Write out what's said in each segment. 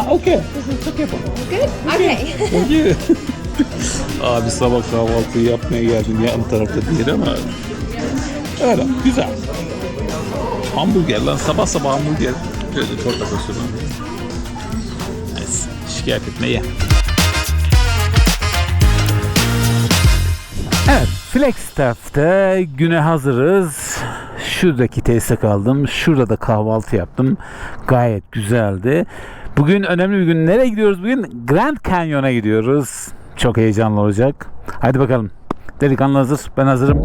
Ha, okay. This is okay for me. Good? Okay. Thank you. Abi sabah kahvaltıyı yapmaya geldim yan tarafta değil ama öyle güzel. Hamburger lan sabah sabah hamburger. Şöyle portakal suyu. Neyse şikayet etme ye. Evet, Flagstaff'te güne hazırız. Şuradaki tesise kaldım. Şurada da kahvaltı yaptım. Gayet güzeldi. Bugün önemli bir gün. Nereye gidiyoruz bugün? Grand Canyon'a gidiyoruz. Çok heyecanlı olacak. Hadi bakalım. Delikanlı hazır. Ben hazırım.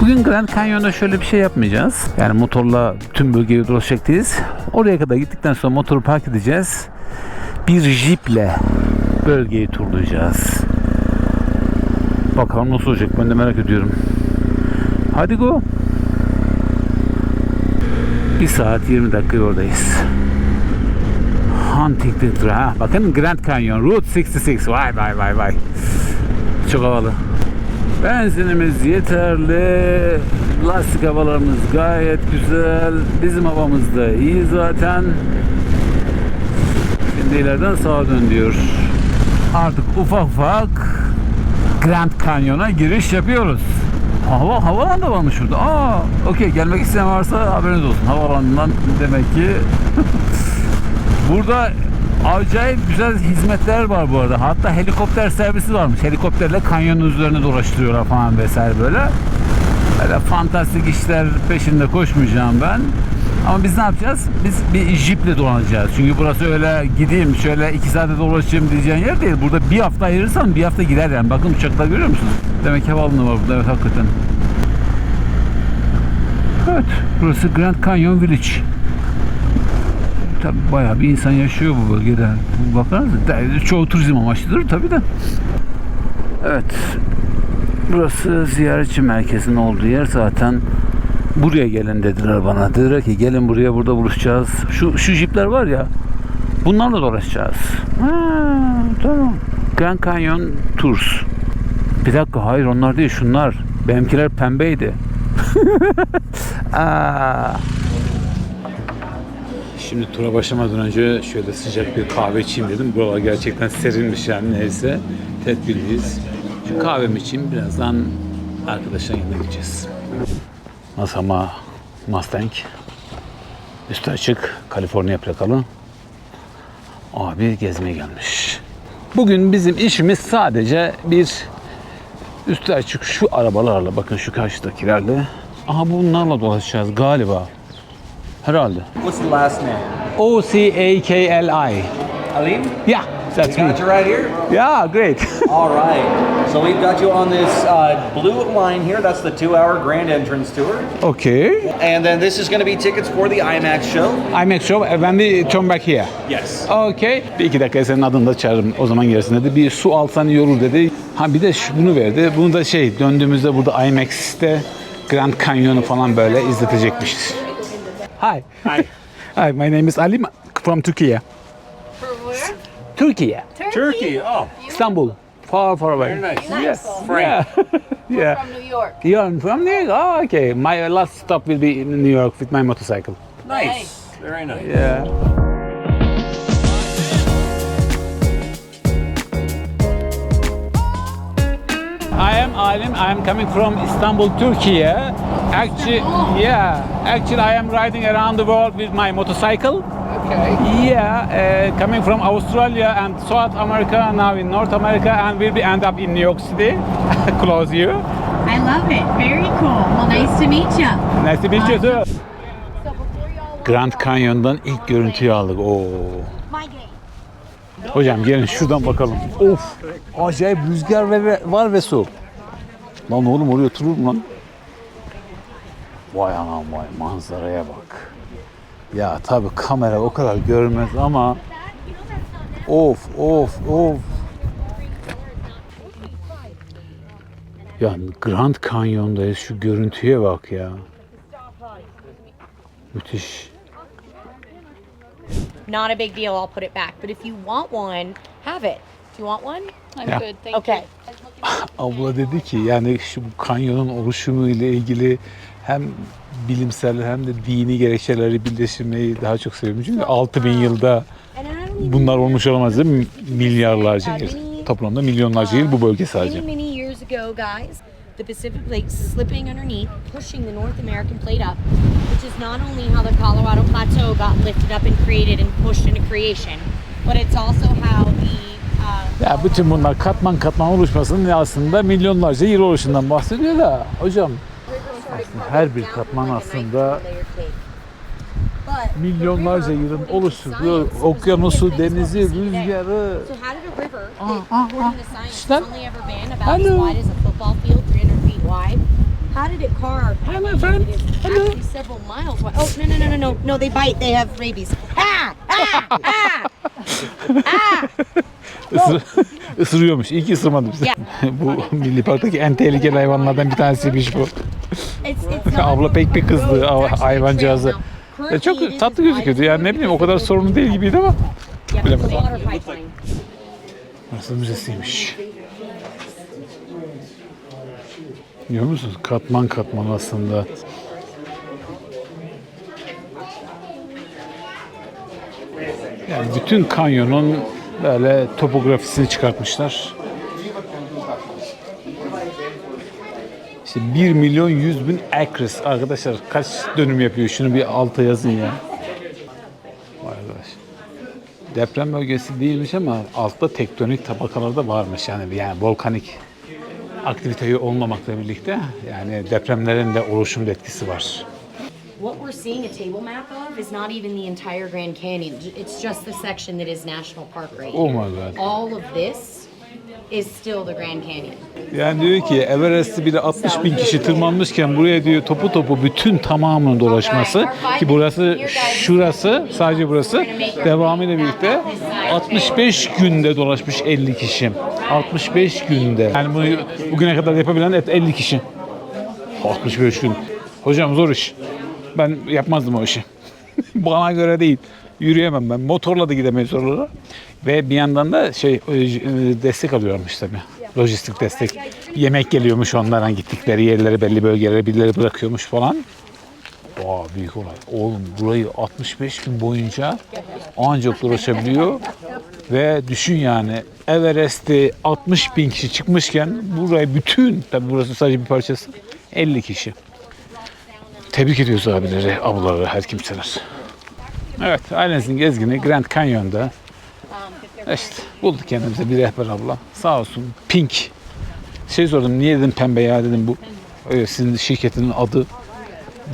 Bugün Grand Canyon'da şöyle bir şey yapmayacağız. Yani motorla tüm bölgeyi dolaşacak değiliz. Oraya kadar gittikten sonra motoru park edeceğiz. Bir jiple bölgeyi turlayacağız. Bakalım nasıl olacak ben de merak ediyorum. Hadi go. 1 saat 20 dakika oradayız. Huntington Trail. Bakın Grand Canyon Route 66. Vay vay vay vay. Çok havalı. Benzinimiz yeterli. Lastik havalarımız gayet güzel. Bizim havamız da iyi zaten. Şimdi ileriden sağa dön diyor. Artık ufak ufak Grand Canyon'a giriş yapıyoruz. Hava havalan da varmış şurada. Aa, okey gelmek isteyen varsa haberiniz olsun. Havalanından demek ki Burada acayip güzel hizmetler var bu arada. Hatta helikopter servisi varmış. Helikopterle kanyonun üzerine dolaştırıyorlar falan vesaire böyle. Böyle fantastik işler peşinde koşmayacağım ben. Ama biz ne yapacağız? Biz bir jiple dolanacağız. Çünkü burası öyle gideyim şöyle iki saate dolaşayım diyeceğin yer değil. Burada bir hafta ayırırsan bir hafta gider yani. Bakın uçaklar görüyor musunuz? Demek havaalanı var burada. Evet hakikaten. Evet. Burası Grand Canyon Village. Tabi bayağı bir insan yaşıyor bu bölgede. Bakarsanız çoğu turizm amaçlıdır tabi de. Evet. Burası ziyaretçi merkezinin olduğu yer zaten. Buraya gelin dediler bana. Dediler ki gelin buraya burada buluşacağız. Şu şu jipler var ya. Bunlarla dolaşacağız. Ha, tamam. Grand Canyon Tours. Bir dakika hayır onlar değil şunlar. Benimkiler pembeydi. Aa. Şimdi tura başlamadan önce şöyle sıcak bir kahve içeyim dedim. Buralar gerçekten serinmiş yani neyse. Tedbirliyiz. Şu kahvemi içeyim. Birazdan arkadaşların yanına gideceğiz. Nasıl ama Mustang. Üstü açık. Kaliforniya plakalı. Abi gezmeye gelmiş. Bugün bizim işimiz sadece bir üstü açık şu arabalarla bakın şu karşıdakilerle. Aha bunlarla dolaşacağız galiba. Herhalde. What's the last name? O C A K L I. Alim? Yeah, that's me. Got you right here. Yeah, great. All right. So we've got you on this uh, blue line here. That's the two-hour grand entrance tour. okay. And then this is going to be tickets for the IMAX show. I make sure when we turn back here. Yes. Okay. Bir iki dakika senin adını da çağırırım o zaman gelsin dedi. Bir su alsan olur dedi. Ha bir de şu, bunu verdi. Bunu da şey döndüğümüzde burada IMAX'te Grand Canyon'u falan böyle izletecekmişiz. Hi. Hi. Hi, my name is Ali from Turkey. For where? Turkey. Turkey. Oh, Istanbul. Far, far away. very nice. Yes. Frank. Yeah. yeah. From New York. You're from New York? Oh, okay. My last stop will be in New York with my motorcycle. Nice. Very nice. Yeah. I am Alim. I am coming from Istanbul, Turkey. Actually, yeah. Actually, I am riding around the world with my motorcycle. Okay. Yeah, uh, coming from Australia and South America, now in North America, and we'll be end up in New York City, close you. I love it. Very cool. Well, nice to meet you. Nice to meet you too. Grand Canyon'dan ilk görüntüyü aldık. Oo. Hocam gelin şuradan bakalım. Of! Acayip rüzgar ve, var ve su. Lan oğlum oraya oturur mu lan? Vay anam vay manzaraya bak. Ya tabi kamera o kadar görmez ama of of of. Ya Grand Canyon'dayız şu görüntüye bak ya. Müthiş. Not a big deal. I'll put it back. But if you want one, have it. Do you want one? I'm Yeah. good, thank Okay. you. Abla dedi ki yani şu kanyonun oluşumu ile ilgili hem bilimsel hem de dini gerekçeleri birleştirmeyi daha çok seviyorum. Çünkü 6000 yılda bunlar olmuş olamaz değil mi? Milyarlarca yıl. Toplamda milyonlarca yıl bu bölge sadece. The Pacific Plate slipping underneath, pushing the North American plate up, which is not only how the Colorado Plateau got lifted up and created and pushed into creation, but it's also how the uh, Ya bütün bunlar katman katman oluşmasının aslında milyonlarca yıl oluşundan bahsediyor da hocam aslında her bir katman aslında milyonlarca yılın oluşturduğu okyanusu, denizi, rüzgarı. Ah, ah, ah. İşte. has only ever been about Hello. as wide as a football field, 300 feet wide? How did it carve? Hi, my friend. Hello. actually several miles wide. Oh, no, no, no, no, no. No, they bite. They have rabies. Ah! Ah! Ah! Isır, ısırıyormuş. İyi ki ısırmadı bizi. Bu milli parktaki en tehlikeli hayvanlardan bir tanesiymiş bu. Abla pek bir kızdı hayvancağızı. Ya çok tatlı gözüküyordu yani ne bileyim o kadar sorunlu değil gibiydi ama. Bilemedim. Burası müzesiymiş. Görüyor musunuz? Katman katman aslında. Yani bütün kanyonun böyle topografisini çıkartmışlar. İşte 1 milyon 100 bin acres arkadaşlar kaç dönüm yapıyor şunu bir alta yazın ya. Vay arkadaş. Deprem bölgesi değilmiş ama altta tektonik tabakalar da varmış yani yani volkanik aktivite olmamakla birlikte yani depremlerin de oluşum etkisi var. What we're seeing a table map of is not even the entire Grand Canyon. It's just the section that is national park right Oh here. my God. All of this is still the Grand Canyon. Yani diyor ki Everest'i bile 60 bin kişi tırmanmışken buraya diyor topu topu bütün tamamını dolaşması ki burası şurası sadece burası devamıyla birlikte 65 günde dolaşmış 50 kişi. 65 günde. Yani bunu bugüne kadar yapabilen hep 50 kişi. 65 gün. Hocam zor iş. Ben yapmazdım o işi. Bana göre değil. Yürüyemem ben. Motorla da gidemeyiz oralara. Ve bir yandan da şey e, destek alıyormuş tabii. Lojistik destek. Yemek geliyormuş onlardan gittikleri yerlere belli bölgelere birileri bırakıyormuş falan. Aa büyük olay. Oğlum burayı 65 gün boyunca ancak dolaşabiliyor. Ve düşün yani Everest'te 60 bin kişi çıkmışken burayı bütün, tabi burası sadece bir parçası, 50 kişi. Tebrik ediyoruz abileri, ablaları, her kimseler. Evet, ailenizin gezgini Grand Canyon'da. İşte bulduk kendimize bir rehber abla. Sağ olsun. Pink. Şey sordum, niye dedim pembe ya dedim bu. Öyle sizin şirketinin adı.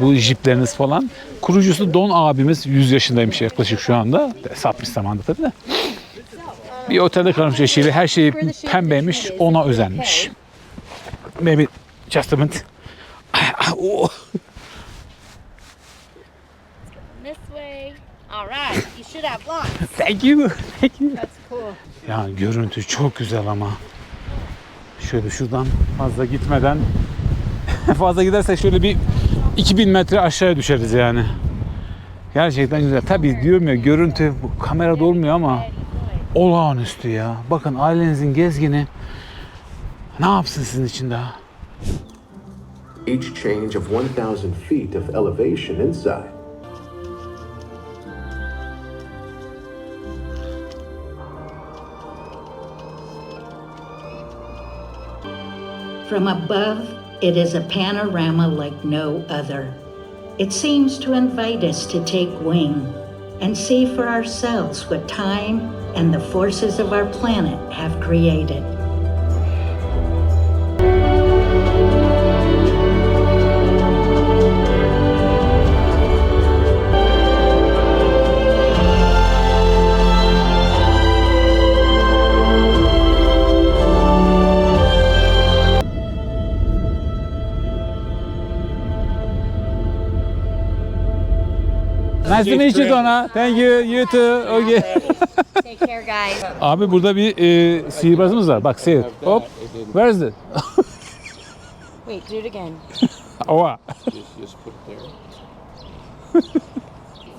Bu jipleriniz falan. Kurucusu Don abimiz 100 yaşındaymış yaklaşık şu anda. Satmış zamanda tabii de. Bir otelde kalmış eşiyle. Her şey pembeymiş. Ona özenmiş. Maybe just a minute. Oh. This way. All right. You should have lunch. Thank you. Thank you. That's cool. Ya görüntü çok güzel ama. Şöyle şuradan fazla gitmeden fazla gidersek şöyle bir 2000 metre aşağıya düşeriz yani. Gerçekten güzel. Tabii diyorum ya görüntü bu kamerada olmuyor ama olağanüstü ya. Bakın ailenizin gezgini ne yapsın sizin için daha? each change of 1,000 feet of elevation inside. From above, it is a panorama like no other. It seems to invite us to take wing and see for ourselves what time and the forces of our planet have created. Nice to meet you Donna. Thank you. You too. Okay. Take care, guys. Abi burada bir e, sihirbazımız var. Bak seyir. Hop. Where is it? Wait, do it again. Oha.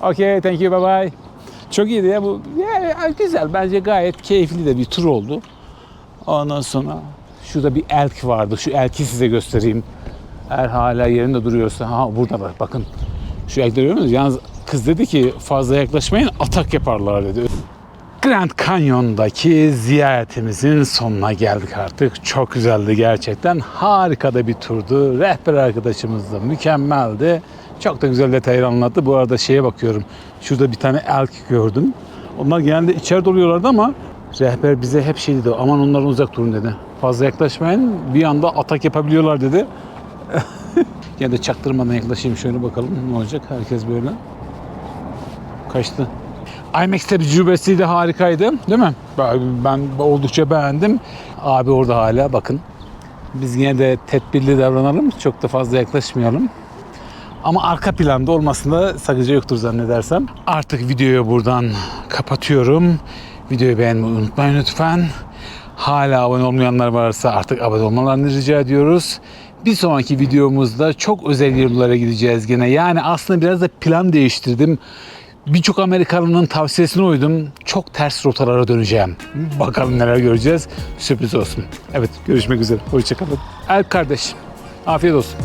okay, thank you, bye bye. Çok iyiydi ya bu. Ya, güzel, bence gayet keyifli de bir tur oldu. Ondan sonra Şurada bir elk vardı. Şu elki size göstereyim. Eğer hala yerinde duruyorsa. Ha buradalar bakın. Şu elkleri görüyor musunuz? Yalnız kız dedi ki fazla yaklaşmayın atak yaparlar dedi. Grand Canyon'daki ziyaretimizin sonuna geldik artık. Çok güzeldi gerçekten. Harika da bir turdu. Rehber arkadaşımız da mükemmeldi. Çok da güzel detaylar anlattı. Bu arada şeye bakıyorum. Şurada bir tane elk gördüm. Onlar genelde içeride oluyorlardı ama rehber bize hep şey dedi. Aman onlardan uzak durun dedi. Fazla yaklaşmayın. Bir anda atak yapabiliyorlar dedi. Yine de çaktırmadan yaklaşayım şöyle bakalım ne olacak. Herkes böyle. Kaçtı. IMAX tecrübesi de harikaydı değil mi? Ben, oldukça beğendim. Abi orada hala bakın. Biz yine de tedbirli davranalım. Çok da fazla yaklaşmayalım. Ama arka planda olmasında sakınca yoktur zannedersem. Artık videoyu buradan kapatıyorum. Videoyu beğenmeyi unutmayın lütfen. Hala abone olmayanlar varsa artık abone olmalarını rica ediyoruz. Bir sonraki videomuzda çok özel yerlere gideceğiz gene. Yani aslında biraz da plan değiştirdim. Birçok Amerikalının tavsiyesine uydum. Çok ters rotalara döneceğim. Bakalım neler göreceğiz. Sürpriz olsun. Evet görüşmek üzere. Hoşçakalın. El kardeş. Afiyet olsun.